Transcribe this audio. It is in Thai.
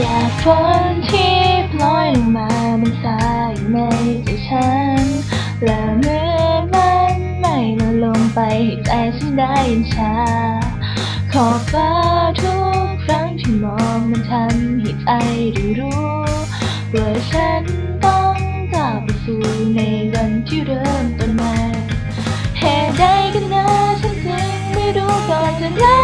อยากฝนที่ปล่อยลงมาเป็นสายในใจฉัน และเมื่อมันไม่ลดลงไปให้ใจฉันได้ยินชา ขอบฟ้าทุกครั้งที่มองมันทำให้ใจได้รู้ว่าฉันต้องก้าวไปสู่ในวันที่เริ่มต้นใหม่เหตุใดกันนะฉันถึงไม่รู้ก่อนจะได้